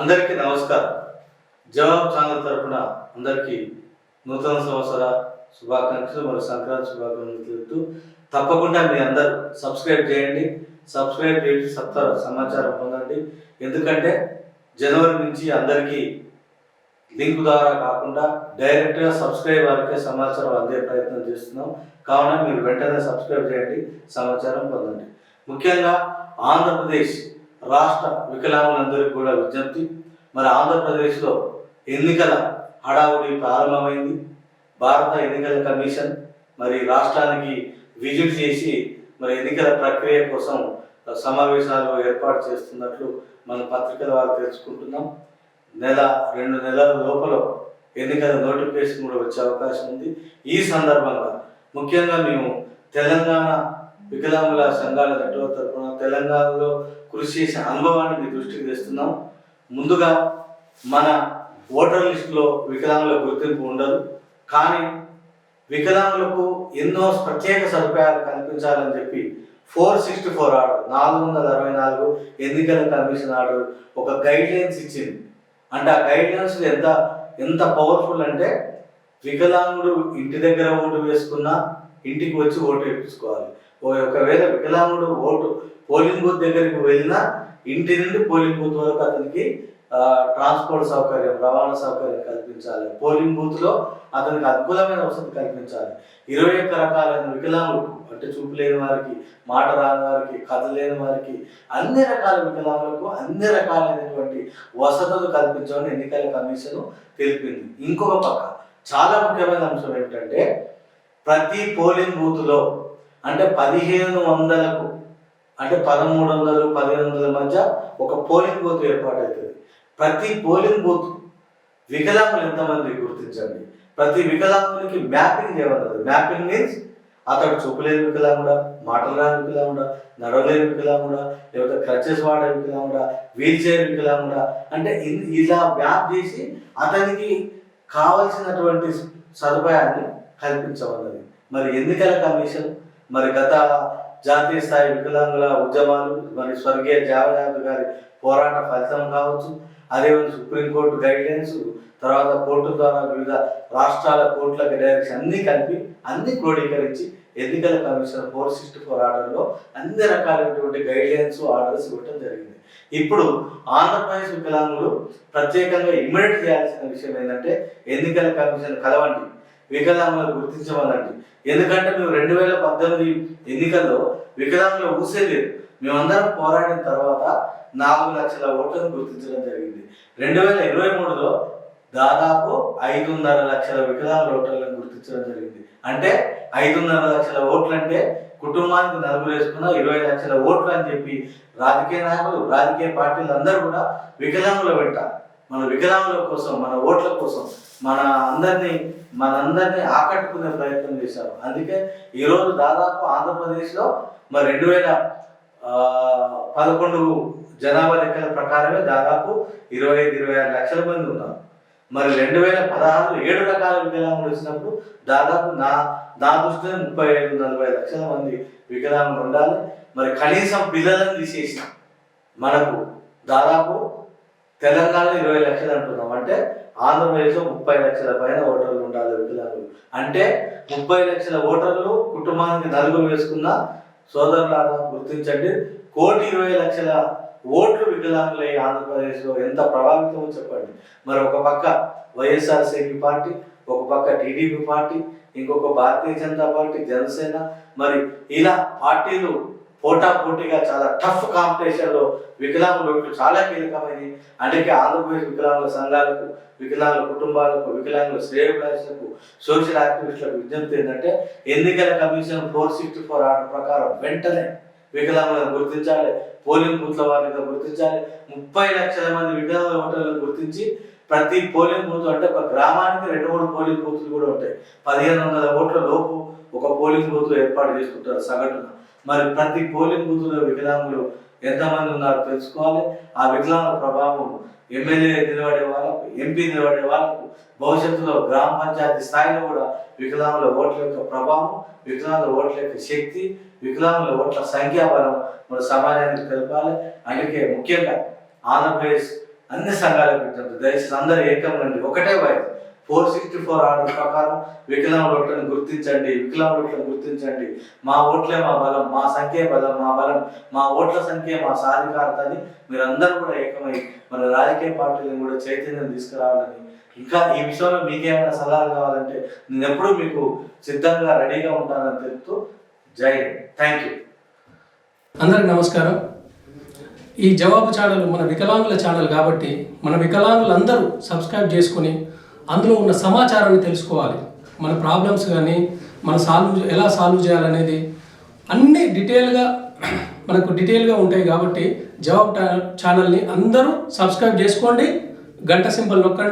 అందరికీ నమస్కారం. జవాబ్ ఛానల్ తరపున అందరికీ నూతన సంవత్సర శుభాకాంక్షలు మరియు సంక్రాంతి శుభాకాంక్షలు తెలుపుతూ తప్పకుండా మీ అందరూ సబ్స్క్రైబ్ చేయండి. సబ్స్క్రైబ్ చేసి సప్త సమాచారం పొందండి. ఎందుకంటే జనవరి నుంచి అందరికీ లింక్ ద్వారా కాకుండా డైరెక్ట్గా సబ్స్క్రైబ్ వరకే సమాచారం అందే ప్రయత్నం చేస్తున్నాం. కావున మీరు వెంటనే సబ్స్క్రైబ్ చేయండి సమాచారం పొందండి. ముఖ్యంగా ఆంధ్రప్రదేశ్ రాష్ట్ర వికలాంగులందరికీ కూడా విజ్ఞప్తి. మరి ఆంధ్రప్రదేశ్లో ఎన్నికల హడావుడి ప్రారంభమైంది. భారత ఎన్నికల కమిషన్ మరి రాష్ట్రానికి విజిట్ చేసి మరి ఎన్నికల ప్రక్రియ కోసం సమావేశాలు ఏర్పాటు చేస్తున్నట్లు మన పత్రికల ద్వారా తెలుసుకుంటున్నాం. నెల రెండు నెలల లోపల ఎన్నికల నోటిఫికేషన్ కూడా వచ్చే అవకాశం ఉంది. ఈ సందర్భంగా ముఖ్యంగా మేము తెలంగాణ వికలాంగుల సంఘాల నెట్వర్క్ తరఫున తెలంగాణలో కృషి చేసే అనుభవాన్ని మీ దృష్టికి తెస్తున్నాం. ముందుగా మన ఓటర్ లిస్టులో వికలాంగుల గుర్తింపు ఉండదు. కానీ వికలాంగులకు ఎన్నో ప్రత్యేక సదుపాయాలు కల్పించాలని చెప్పి ఫోర్ సిక్స్టీ ఫోర్ ఆర్డర్ నాలుగు వందల అరవై నాలుగు ఎన్నికల కమిషన్ ఆర్డర్ ఒక గైడ్ లైన్స్ ఇచ్చింది. అంటే ఆ గైడ్ లైన్స్ ఎంత ఎంత పవర్ఫుల్ అంటే వికలాంగుడు ఇంటి దగ్గర ఓటు వేసుకున్నా ఇంటికి వచ్చి ఓటు వేయించుకోవాలి. ఒకవేళ వికలాంగుడు ఓటు పోలింగ్ బూత్ దగ్గరికి వెళ్ళినా ఇంటి నుండి పోలింగ్ బూత్ వరకు అతనికి ట్రాన్స్పోర్ట్ సౌకర్యం రవాణా సౌకర్యం కల్పించాలి. పోలింగ్ బూత్లో అతనికి అనుకూలమైన వసతి కల్పించాలి. ఇరవై ఒక్క రకాలైన వికలాంగులకు అంటే చూపు లేని వారికి మాట రాని వారికి కథ లేని వారికి అన్ని రకాల వికలాంగులకు అన్ని రకాలైనటువంటి వసతులు కల్పించమని ఎన్నికల కమిషన్ తెలిపింది. ఇంకొక పక్క చాలా ముఖ్యమైన అంశం ఏంటంటే ప్రతి పోలింగ్ బూత్లో అంటే పదిహేను వందలకు అంటే పదమూడు వందలు పదిహేను వందల మధ్య ఒక పోలింగ్ బూత్ ఏర్పాటవుతుంది. ప్రతి పోలింగ్ బూత్ వికలాంగులు ఎంతమంది గుర్తించండి? ప్రతి వికలాంగునికి మ్యాపింగ్ చేయమన్నది మ్యాపింగ్ మీన్స్ అతడు చూపలేని వికలాంగుడా మాటలు రాని వికలాంగుడా నడవలేని వికలాంగుడా లేకపోతే క్రచెస్ వాడే వికలాంగుడా వీల్ చైర్ వికలాంగుడా? అంటే ఇలా మ్యాప్ చేసి అతనికి కావలసినటువంటి సదుపాయాన్ని కల్పించమన్నది. మరి ఎన్నికల కమిషన్? మరి గత జాతీయ స్థాయి వికలాంగుల ఉద్యమాలు మరి స్వర్గీయ జావయాద్ గారి పోరాట ఫలితం కావచ్చు. అదేవిధంగా సుప్రీంకోర్టు గైడ్లైన్స్ తర్వాత కోర్టు ద్వారా వివిధ రాష్ట్రాల కోర్టుల డైరెక్షన్ అన్నీ కలిపి అన్ని క్రోడీకరించి ఎన్నికల కమిషన్ ఫోర్ సిక్స్టీ ఫోర్ ఆర్డర్లో అన్ని రకాలైనటువంటి గైడ్లైన్స్ ఆర్డర్స్ ఇవ్వడం జరిగింది. ఇప్పుడు ఆంధ్రప్రదేశ్ వికలాంగులు ప్రత్యేకంగా ఇమ్మీడియట్ చేయాల్సిన విషయం ఏంటంటే ఎన్నికల కమిషన్ కలవండి. వికలాంగులను గుర్తించమనండి. ఎందుకంటే మేము రెండు వేల పద్దెనిమిది ఎన్నికల్లో వికలాంగులు ఊసేలేదు మేమందరం పోరాడిన తర్వాత నాలుగు లక్షల ఓట్లను గుర్తించడం జరిగింది. రెండు వేల ఇరవై మూడులో దాదాపు ఐదున్నర లక్షల వికలాంగుల ఓటర్లను గుర్తించడం జరిగింది. అంటే ఐదున్నర లక్షల ఓట్లు అంటే కుటుంబానికి నలుగురు వేసుకున్న ఇరవై లక్షల ఓట్లు అని చెప్పి రాజకీయ నాయకులు రాజకీయ పార్టీలు అందరూ కూడా వికలాంగుల వెంట మన వికలాంగుల కోసం మన ఓట్ల కోసం మన అందరినీ మనందరినీ ఆకట్టుకునే ప్రయత్నం చేశారు. అందుకే ఈరోజు దాదాపు ఆంధ్రప్రదేశ్లో మరి రెండు వేల పదకొండు జనాభా లెక్కల ప్రకారమే దాదాపు ఇరవై ఐదు ఇరవై ఆరు లక్షల మంది ఉన్నారు. మరి రెండు వేల పదహారులో ఏడు రకాల వికలాంగులు వచ్చినప్పుడు దాదాపు నా నా దృష్టిలో ముప్పై ఐదు నలభై లక్షల మంది వికలాంగులు ఉండాలి. మరి కనీసం పిల్లలను తీసేసిన మనకు దాదాపు తెలంగాణలో ఇరవై లక్షలు అంటున్నాం. అంటే ఆంధ్రప్రదేశ్లో ముప్పై లక్షల పైన ఓటర్లు ఉండాలి వికలాంగులు అంటే ముప్పై లక్షల ఓటర్లు కుటుంబానికి నలుగురు వేసుకున్న సోదరులాగా గుర్తించండి. కోటి ఇరవై లక్షల ఓట్లు వికలాంగులై ఆంధ్రప్రదేశ్లో ఎంత ప్రభావితమో చెప్పండి. మరి ఒక పక్క వైఎస్ఆర్సీపీ పార్టీ ఒక పక్క టీడీపీ పార్టీ ఇంకొక భారతీయ జనతా పార్టీ జనసేన. మరి ఇలా పార్టీలు పోటా పోటీగా చాలా టఫ్ కాంపిటీషన్లో వికలాంగుల ఓట్లు చాలా కీలకమైనవి. అందుకే ఆంధ్రప్రదేశ్ వికలాంగుల సంఘాలకు వికలాంగుల కుటుంబాలకు వికలాంగుల శ్రేయభిలాషులకు సోషల్ యాక్టివిస్టులకు విజ్ఞప్తి ఏంటంటే ఎన్నికల commission four sixty four order ప్రకారం వెంటనే వికలాంగులను గుర్తించాలి. పోలింగ్ బూత్ల వారిని గుర్తించాలి. ముప్పై లక్షల మంది వికలాంగుల ఓటర్లను గుర్తించి ప్రతి పోలింగ్ బూత్ అంటే ఒక గ్రామానికి రెండు మూడు పోలింగ్ బూత్లు కూడా ఉంటాయి. పదిహేను వందల ఓట్ల లోపు ఒక పోలింగ్ బూత్ ఏర్పాటు చేసుకుంటారు సగటున మరి ప్రతి పోలింగ్ బూత్లో వికలాంగులు ఎంతమంది ఉన్నారో తెలుసుకోవాలి. ఆ వికలాంగ ప్రభావం ఎమ్మెల్యే నిలబడే వాళ్ళకు ఎంపీ నిలబడే వాళ్ళకు భవిష్యత్తులో గ్రామ పంచాయతీ స్థాయిలో కూడా వికలాంగుల ఓట్ల యొక్క ప్రభావం వికలాంగుల ఓట్ల యొక్క శక్తి వికలాంగుల ఓట్ల సంఖ్యాబలం మన సమాజానికి తెలపాలి. అందుకే ముఖ్యంగా ఆంధ్రప్రదేశ్ అన్ని సంఘాలకు దయచేసి అందరూ ఏకం నుండి ఒకటే వైపు ఫోర్ సిక్స్టీ ఫోర్ ఆర్డర్ ప్రకారం వికలాంగుల ఓట్లను గుర్తించండి. వికలాంగుల ఓట్లను గుర్తించండి. మా ఓట్లే మా బలం మా సంఖ్య బలం మా బలం మా ఓట్ల సంఖ్య మా సాధికారత అని మీరందరూ కూడా ఏకమై మన రాజకీయ పార్టీలను కూడా చైతన్యం తీసుకురావాలని. ఇంకా ఈ విషయంలో మీకేమైనా సలహాలు కావాలంటే నేను ఎప్పుడూ మీకు సిద్ధంగా రెడీగా ఉంటానని తెలుపుతూ జై థ్యాంక్ యూ. అందరికి నమస్కారం. ఈ జవాబు ఛానల్ మన వికలాంగుల ఛానల్ కాబట్టి మన వికలాంగులందరూ సబ్స్క్రైబ్ చేసుకొని అందులో ఉన్న సమాచారాన్ని తెలుసుకోవాలి. మన ప్రాబ్లమ్స్ కానీ మన సాల్వ్ ఎలా సాల్వ్ చేయాలనేది అన్నీ డీటెయిల్గా మనకు డీటెయిల్గా ఉంటాయి కాబట్టి జవాబ్ ఛానల్ని అందరూ సబ్స్క్రైబ్ చేసుకోండి. గంట సింబల్ నొక్కండి.